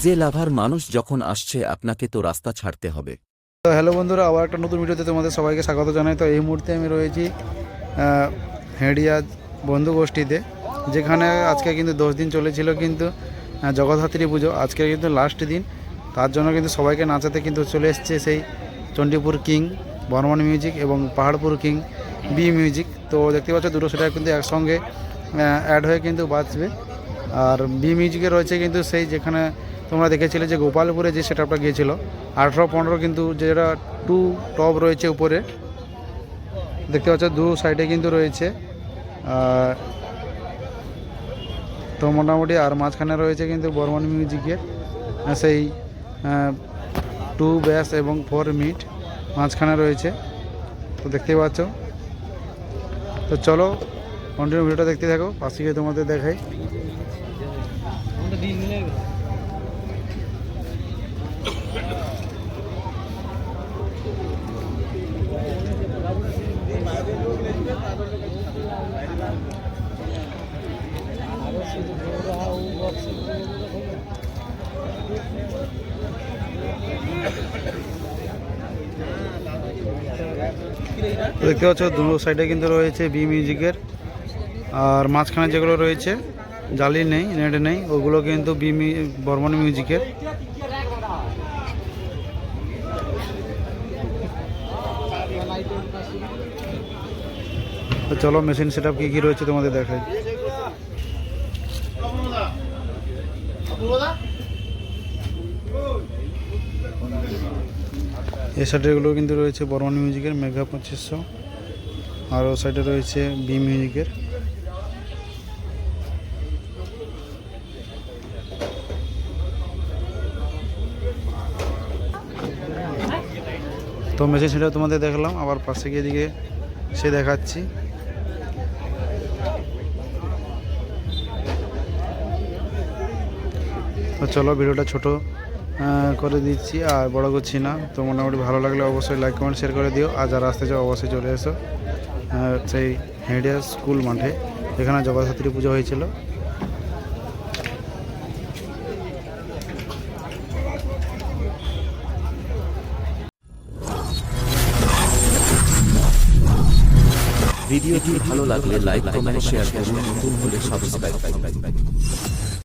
DJ লাভার মানুষ যখন আসছে, আপনাকে তো রাস্তা ছাড়তে হবে। তো হ্যালো বন্ধুরা, আবার একটা নতুন ভিডিওতে তোমাদের সবাইকে স্বাগত জানাই। তো এই মুহূর্তে আমি রয়েছি হেঁড়িয়া বন্ধু গোষ্ঠীতে যেখানে আজকে কিন্তু দশ দিন চলেছিল কিন্তু জগদ্ধাত্রী পুজো। আজকে কিন্তু লাস্ট দিন। তার জন্য কিন্তু সবাইকে নাচাতে কিন্তু চলে এসছে সেই চণ্ডীপুর কিং, বর্মন মিউজিক এবং পাহাড়পুর কিং বি মিউজিক তো দেখতে পাচ্ছ, দুটো সেটা কিন্তু একসঙ্গে অ্যাড হয়ে কিন্তু বাঁচবে আর বি মিউজিকে রয়েছে কিন্তু সেই যেখানে তোমরা দেখেছিলে যে গোপালপুরে যে সেটআপটা গিয়েছিল, আঠেরো পনেরো কিন্তু যেটা টু টপ রয়েছে উপরে, দেখতে পাচ্ছ দু সাইডে কিন্তু রয়েছে। তো মোটামুটি আর মাঝখানে রয়েছে কিন্তু বর্মন মিউজিকের সেই টু ব্যাস এবং ফোর মিট মাঝখানে রয়েছে। তো দেখতেই পাচ্ছ। তো চলো কন্টিনিউ ভিডিওটা দেখতে থাকো, পাশে গিয়ে তোমাদের দেখাই। দেখতে পাচ্ছ দু সাইডে কিন্তু রয়েছে বি মিউজিকের আর মাঝখানে যেগুলো রয়েছে, জালি নেই নেট নেই, ওগুলো কিন্তু বি বর্মন মিউজিকের তো চলো মেশিন সেট আপ কী কী রয়েছে তোমাদের দেখাই। এই সাইডেগুলো কিন্তু রয়েছে বর্মন মিউজিকের মেঘা পঁচিশশো। আর ও সাইডে রয়েছে বি মিউজিকের। তো মেশিন সেটা তোমাদের দেখলাম, আবার পাশে গিয়ে দিকে সে দেখাচ্ছি। তো চলো, ভিডিওটা ছোট। করে দিচ্ছি। আর বড় করছি না। তো মোটামুটি ভালো লাগলে অবশ্যই লাইক কমেন্ট শেয়ার করে দিও। আর যারা আসতে চাও অবশ্যই চলে এসো। আহ, সেই হেডিয়া স্কুল মাঠে। যেখানে জগদ্ধাত্রী পুজো হয়েছিল। ভিডিওটি ভালো লাগলে লাইক কমেন্ট শেয়ার করুন। নতুন হলে সাবস্ক্রাইব